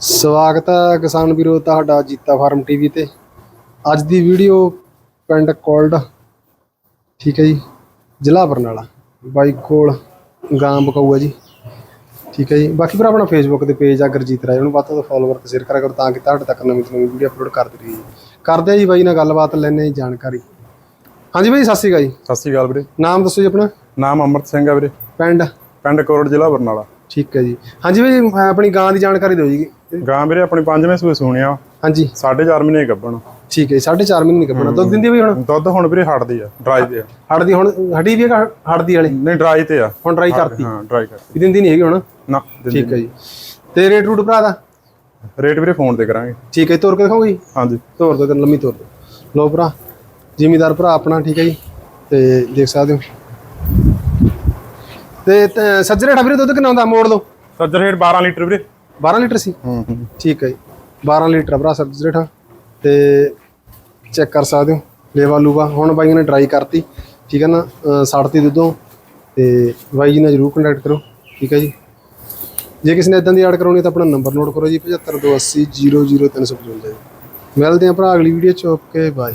ਸਵਾਗਤ ਹੈ ਕਿਸਾਨ ਵੀਰੋ ਤੁਹਾਡਾ ਜੀਤਾ ਫਾਰਮ ਟੀਵੀ ਤੇ। ਅੱਜ ਦੀ ਵੀਡੀਓ ਪਿੰਡ ਕੋਲਡ ਠੀਕ ਹੈ ਜੀ ਜ਼ਿਲ੍ਹਾ ਬਰਨਾਲਾ। ਬਾਈ ਕੋਲ ਗਾਂ ਬਕਾਊ ਹੈ ਜੀ ਠੀਕ ਹੈ ਜੀ। ਬਾਕੀ ਭਰਾ ਆਪਣਾ ਫੇਸਬੁੱਕ ਤੇ ਪੇਜ ਆ ਗੁਰਜੀਤ ਰਾਏ ਉਹਨੂੰ ਵੱਧ ਤੋਂ ਵੱਧ ਫੋਲੋਵਰ ਤੇ ਸ਼ੇਅਰ ਕਰਿਆ ਕਰੋ ਤਾਂ ਕਿ ਤੁਹਾਡੇ ਤੱਕ ਨਵੀਂ ਤੋਂ ਨਵੀਂ ਵੀਡੀਓ ਅਪਲੋਡ ਕਰਦੇ ਰਹੀਏ। ਕਰਦੇ ਆ ਜੀ ਬਾਈ ਨਾਲ ਗੱਲਬਾਤ ਲੈਣੇ ਜਾਣਕਾਰੀ। ਹਾਂਜੀ ਬਾਈ ਸਤਿ ਸ਼੍ਰੀ ਅਕਾਲ ਜੀ। ਸਤਿ ਸ਼੍ਰੀ ਅਕਾਲ ਵੀਰੇ। ਨਾਮ ਦੱਸੋ ਜੀ ਆਪਣਾ। ਨਾਮ ਅਮਰਤ ਸਿੰਘ ਹੈ ਵੀਰੇ। ਪਿੰਡ? ਪਿੰਡ ਕੋਰਟ ਜ਼ਿਲ੍ਹਾ ਬਰਨਾਲਾ। ਠੀਕ ਹੈ ਜੀ। ਹਾਂਜੀ ਅਹ ਆਪਣੀ ਗਾਂ ਦੀ ਜਾਣਕਾਰੀ ਦਿਓ ਜੀ। ਗਾਂ ਵੀਰੇ ਆਪਣੀ ਪੰਜਵੇਂ ਸੂਏ ਸੂਣਿਆ ਹਾਂਜੀ। 4.5 ਮਹੀਨੇ ਗੱਭਣ। ਠੀਕ ਹੈ ਜੀ, ਸਾਢੇ 4 ਮਹੀਨੇ ਨਹੀਂ ਕੱਪਣਾ ਦੁੱਧ ਦਿੰਦੀ ਬਈ ਹੁਣ? ਦੁੱਧ ਹੁਣ ਵੀਰੇ ਹਟਦੀ ਆ ਡਰਾਈ ਤੇ ਆ। ਹੜਦੀ ਹੁਣ ਹਟੀ ਵੀ ਹੈ ਹੜਦੀ ਵਾਲੀ? ਨਹੀਂ ਡਰਾਈ ਤੇ ਆ। ਹੁਣ ਟਰਾਈ ਕਰਤੀ। ਹਾਂ ਡਰਾਈ ਕਰ ਵੀ ਦਿੰਦੀ ਨਹੀਂ ਹੈਗੀ ਹੁਣ? ਨਾ ਦਿੰਦੀ ਠੀਕ ਹੈ ਜੀ। ਤੇ ਰੇਟ ਰੂਟ ਭਰਾ ਦਾ। ਰੇਟ ਵੀਰੇ ਫੋਨ ਤੇ ਕਰਾਂਗੇ। ਠੀਕ ਹੈ ਜੀ, ਤੋਰ ਕੇ ਦਿਖਾਓਗੇ ਜੀ? ਹਾਂਜੀ। ਤੋਰ ਦੋ ਤੇ ਲੰਮੀ ਤੋਰ ਦੋ। ਲੋ ਭਰਾ ਜ਼ਿਮੀਦਾਰ ਭਰਾ ਆਪਣਾ ਠੀਕ ਹੈ ਜੀ। ਤੇ ਦੇਖ ਸਕਦੇ ਹੋ। ਤੇ ਤ- ਸੱਜਰੇ ਠਾ ਵੀਰੇ ਦੁੱਧ ਕਿੰਨਾ ਹੁੰਦਾ? ਮੋੜ ਲਓ। ਸੱਜਰ ਰੇਟ 12 ਲੀਟਰ ਵੀਰੇ। 12 ਲੀਟਰ ਸੀ? ਹੂੰ ਹੂੰ। ਠੀਕ ਹੈ ਜੀ। 12 ਲੀਟਰ ਭਰਾ ਸੱਜਰੇ ਠਾ ਤੇ ਚੈੱਕ ਕਰ ਸਕਦੇ ਹੋ। ਲੇਵਾ ਲੂਵਾ। ਹੁਣ ਬਾਈਆਂ ਨੇ ਟਰਾਈ ਕਰਤੀ। ਠੀਕ ਹੈ ਨਾ? ਸੜਤੀ ਦੁੱਧੋਂ। ਤੇ ਬਾਈ ਜੀ ਨਾਲ ਜਰੂਰ ਕੰਟੈਕਟ ਕਰੋ। ਠੀਕ ਹੈ ਜੀ। ਜੇ ਕਿਸੇ ਨੇ ਇਦਾਂ ਦੀ ਐਡ ਕਰਾਉਣੀ ਤਾਂ ਆਪਣਾ ਨੰਬਰ ਨੋਟ ਕਰੋ ਜੀ। 75280 00355 ਜੀ। ਮਿਲਦੇ ਹਾਂ ਭਰਾ ਅਗਲੀ ਵੀਡੀਓ ਚ। Okay bye